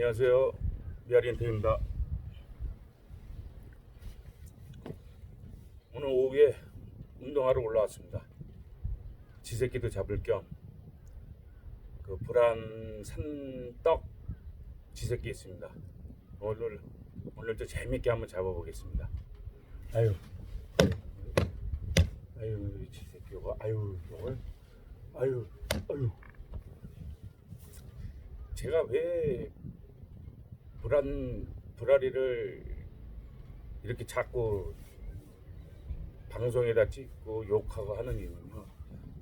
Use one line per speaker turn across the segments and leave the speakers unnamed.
안녕하세요. 미아리엔테입니다. 오늘 오후에 운동하러 올라왔습니다. 지새끼도 잡을 겸 그 불안 산떡 지새끼 있습니다. 오늘 오늘도 재밌게 한번 잡아보겠습니다. 아유, 아유 지새끼 요거 아유 요걸 아유 아유 제가 왜 불안 불아리를 이렇게 자꾸 방송에다 찍고 욕하고 하는 이유는요.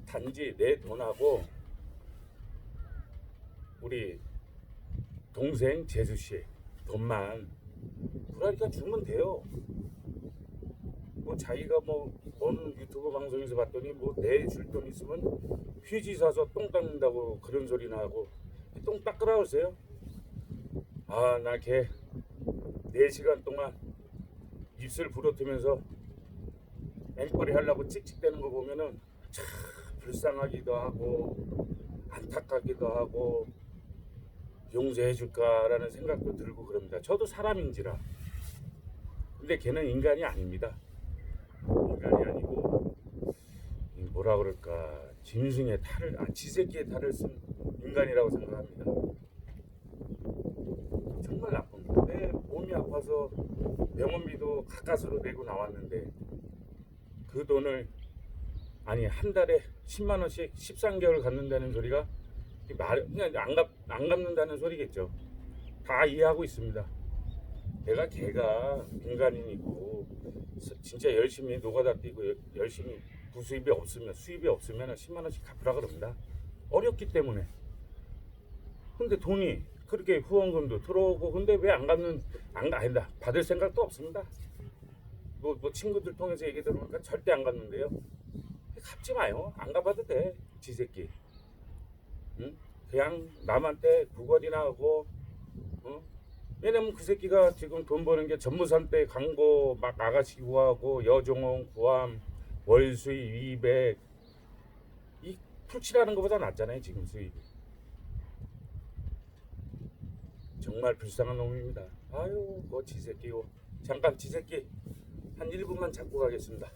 단지 내 돈하고 우리 동생 재수 씨 돈만 불아리가 주면 돼요. 뭐 자기가 뭐 어느 유튜브 방송에서 봤더니 뭐 내 줄 돈 있으면 휴지 사서 똥 닦는다고 그런 소리나 하고 똥 닦으라 오세요. 아, 나 걔 4시간 동안 입술 부러뜨면서 앵벌이 하려고 찍찍대는 거 보면은 참 불쌍하기도 하고 안타깝기도 하고 용서해 줄까라는 생각도 들고 그럽니다. 저도 사람인지라. 근데 걔는 인간이 아닙니다. 인간이 아니고 이 뭐라 그럴까 짐승의 탈을 아 지새끼의 탈을 쓴 인간이라고 생각합니다. 정말 나쁩니다. 내 몸이 아파서 병원비도 가까스로 내고 나왔는데 그 돈을 아니 한 달에 10만 원씩 13개월 갚는다는 소리가 말 그냥 안, 갚, 안 갚는다는 소리겠죠. 다 이해하고 있습니다. 내가 걔가 민간인이고 서- 진짜 열심히 노가다 뛰고 여- 열심히 부수입이 없으면 수입이 없으면 10만 원씩 갚으라 그럽니다. 어렵기 때문에. 근데 돈이 그렇게 후원금도 들어오고 근데 왜 안 갚는 안 가- 아니다 받을 생각도 없습니다. 뭐, 뭐 친구들 통해서 얘기 들어보니까 절대 안 갚는데요. 갚지 마요. 안 갚아도 돼. 지새끼. 응? 그냥 남한테 구걸이나 하고 어? 왜냐면 그 새끼가 지금 돈 버는 게 전무산 때 광고 막 아가씨 구하고 여종원 구함 월수입 200 이 풀칠하는 것보다 낫잖아요 지금 수입이 정말 불쌍한 놈입니다. 아유 뭐 지새끼고 잠깐 지새끼 한 1분만 잡고 가겠습니다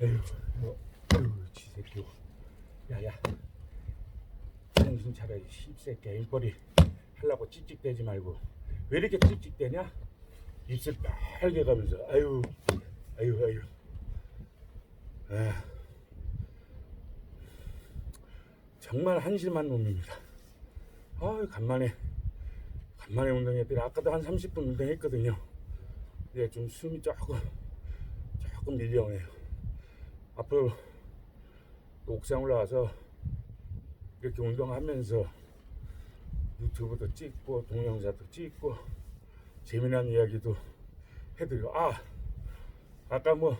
에휴, 뭐, 에휴, 지새끼고. 야야, 정신 차려, 이 씹새끼야. 입꼬리 하려고 찝찝대지 말고. 왜 이렇게 찝찝대냐? 입술 빨개 가면서, 아유, 아유, 아유. 아, 정말 한심한 놈입니다. 아, 간만에, 간만에 운동했더니 아까도 한 30분 운동했거든요. 이제 좀 숨이 조금, 조금 밀려오네요. 앞으로 또 옥상 올라와서 이렇게 운동하면서 유튜브도 찍고 동영상도 찍고 재미난 이야기도 해드리고 아 아까 뭐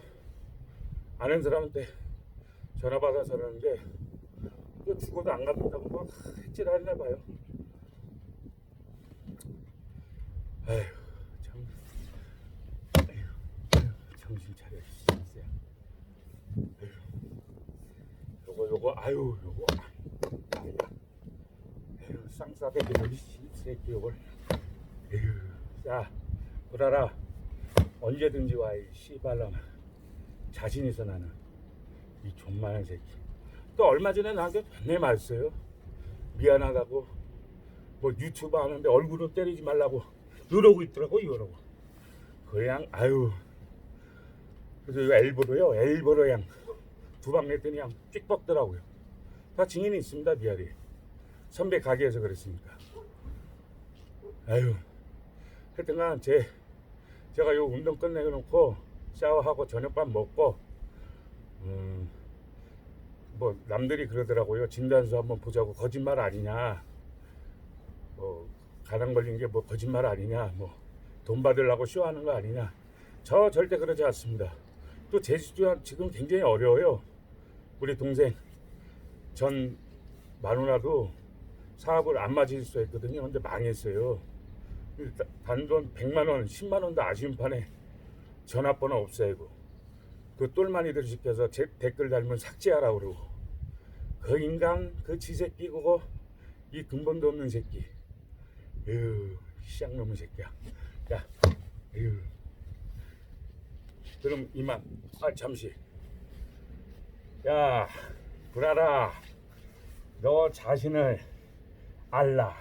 아는 사람한테 전화 받아서 그러는데 이거 죽어도 안 갚는다고 막 했질 않나 봐요. 아휴 참 아휴, 아휴, 정신 차려 진짜 요거 요거 아유 요거. 에휴 쌍싸대기 여기 새끼 요걸. 에휴 자 보라라. 언제든지 와이 씨발람 자신 있어 나는. 이 존만한 새끼. 또 얼마 전에 나한테 맨날 말했어요. 미안하다고. 뭐 유튜브 하는데 얼굴로 때리지 말라고. 이러고 있더라고 이러고. 그냥 아유. 그래서 이거 엘보로요 엘보로 양. 두방 냈더니 그냥 찍 뻗더라고요. 다 증인이 있습니다, 미아리. 선배 가게에서 그랬으니까. 아유, 하여튼간 제, 제가 요 운동 끝내고 놓고 샤워하고 저녁밥 먹고, 음, 뭐 남들이 그러더라고요. 진단서 한번 보자고 거짓말 아니냐. 뭐 가당 걸린 게 뭐 거짓말 아니냐 뭐 돈 받으려고 쇼하는 거 아니냐 저 절대 그러지 않습니다 또 제주도 지금 굉장히 어려워요 우리 동생 전 마누라도 사업을 안 맞을 수 했거든요. 근데 망했어요. 다- 단돈 100만 원 10만 원도 아쉬운 판에 전화번호 없애고 그 똘마니들 시켜서 제 댓글 달면 삭제하라 그러고 그 인간 그 지새끼 그거 이 근본도 없는 새끼. 에휴 시장놈의 새끼야. 야 에휴. 그럼 이만. 아 잠시. 야 불알아 너 자신을 알라